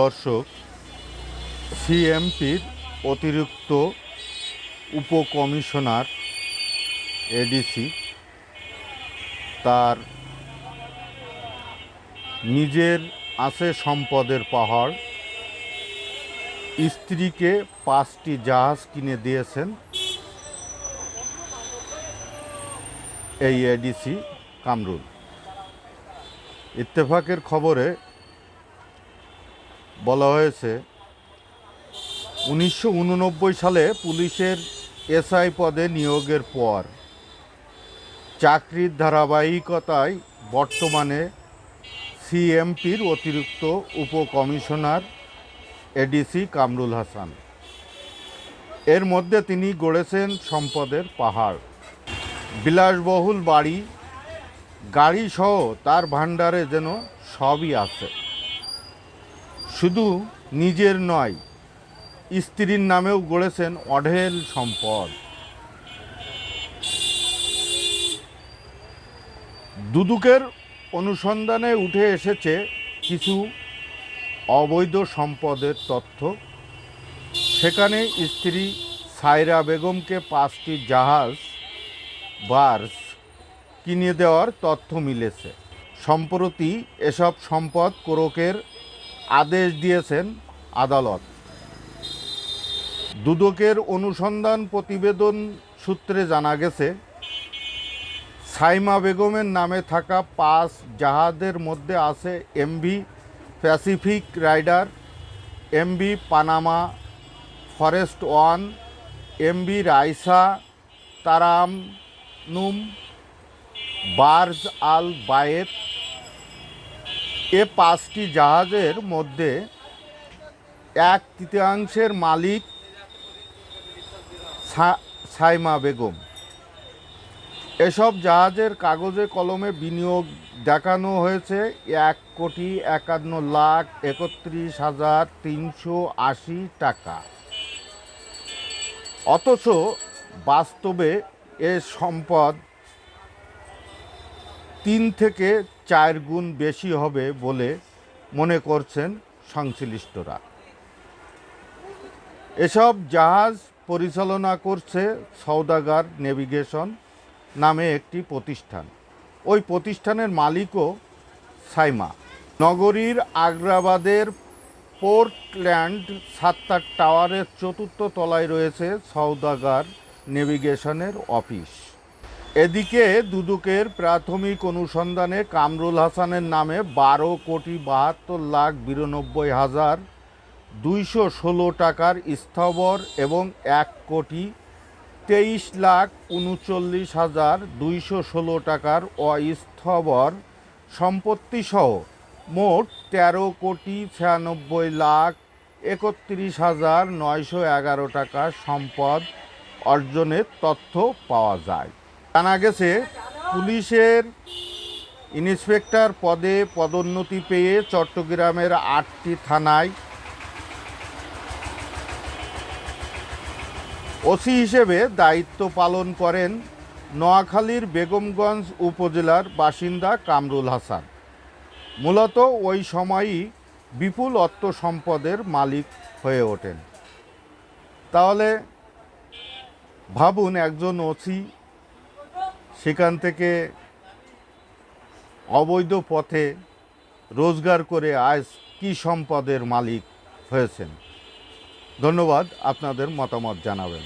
দর্শক, সিএমপির অতিরিক্ত উপকমিশনার এডিসি তার নিজের আছে সম্পদের পাহাড়, স্ত্রীকে পাঁচটি জাহাজ কিনে দিয়েছেন এই এডিসি কামরুল। ইত্তেফাকের খবরে বলা হয়েছে, উনিশশো উননব্বই সালে পুলিশের এসআই পদে নিয়োগের পর চাকরির ধারাবাহিকতায় বর্তমানে সিএমপির অতিরিক্ত উপকমিশনার এডিসি কামরুল হাসান। এর মধ্যে তিনি গড়েছেন সম্পদের পাহাড়। বিলাসবহুল বাড়ি গাড়ি সহ তার ভাণ্ডারে যেন সবই আছে। শুধু নিজের নয়, স্ত্রীর নামেও গড়েছেন অঢেল সম্পদ। দুদুকের অনুসন্ধানে উঠে এসেছে কিছু অবৈধ সম্পদের তথ্য। সেখানে স্ত্রী সায়রা বেগমকে পাঁচটি জাহাজ, বার্স কিনে দেওয়ার তথ্য মিলেছে। সম্প্রতি এসব সম্পদ কোরকের আদেশ দিয়েছেন আদালত। দুদকের অনুসন্ধান প্রতিবেদন সূত্রে জানা গেছে, সাইমা বেগমের নামে থাকা পাঁচ জাহাজের মধ্যে আছে MV Pacific Rider, MV Panama Forest One, MV Raisa তারাম নুম বার্জ আল বায়েত এ পাঁচটি জাহাজের মধ্যে এক তৃতীয়াংশের মালিক সাইমা বেগম। এসব জাহাজের কাগজে কলমে বিনিয়োগ দেখানো হয়েছে। এক কোটি একান্ন লাখ একত্রিশ হাজার তিনশো আশি টাকা। অথচ বাস্তবে এ সম্পদ তিন থেকে চার গুণ বেশি হবে বলে মনে করছেন সংশ্লিষ্টরা। এসব জাহাজ পরিচালনা করছে সৌদাগার নেভিগেশন নামে একটি প্রতিষ্ঠান। ওই প্রতিষ্ঠানের মালিকও সাইমা। নগরীর আগ্রাবাদের পোর্টল্যান্ড সাত্তার টাওয়ারের চতুর্থ তলায় রয়েছে সৌদাগার নেভিগেশনের অফিস। এদিকে দুদকের প্রাথমিক অনুসন্ধানে কামরুল হাসানের নামে বারো কোটি বাহাত্তর লাখ বিরানব্বই হাজার দুইশো ষোলো টাকার স্থবর এবং এক কোটি তেইশ লাখ উনচল্লিশ হাজার দুইশো ষোলো টাকার অস্থবর সম্পত্তিসহ মোট তেরো কোটি ছিয়ানব্বই লাখ একত্রিশ হাজার নয়শো এগারো টাকার সম্পদ অর্জনের তথ্য পাওয়া যায়। জানা গেছে। পুলিশের ইন্সপেক্টর পদে পদোন্নতি পেয়ে চট্টগ্রামের আটটি থানায় ওসি হিসেবে দায়িত্ব পালন করেন নোয়াখালীর বেগমগঞ্জ উপজেলার বাসিন্দা কামরুল হাসান। মূলত ওই সময়ই বিপুল অর্থ সম্পদের মালিক হয়ে ওঠেন। তাহলে ভাবুন একজন ওসি সেখান থেকে অবৈধ পথে রোজগার করে আজ কি সম্পদের মালিক হয়েছেন? ধন্যবাদ, আপনাদের মতামত জানাবেন।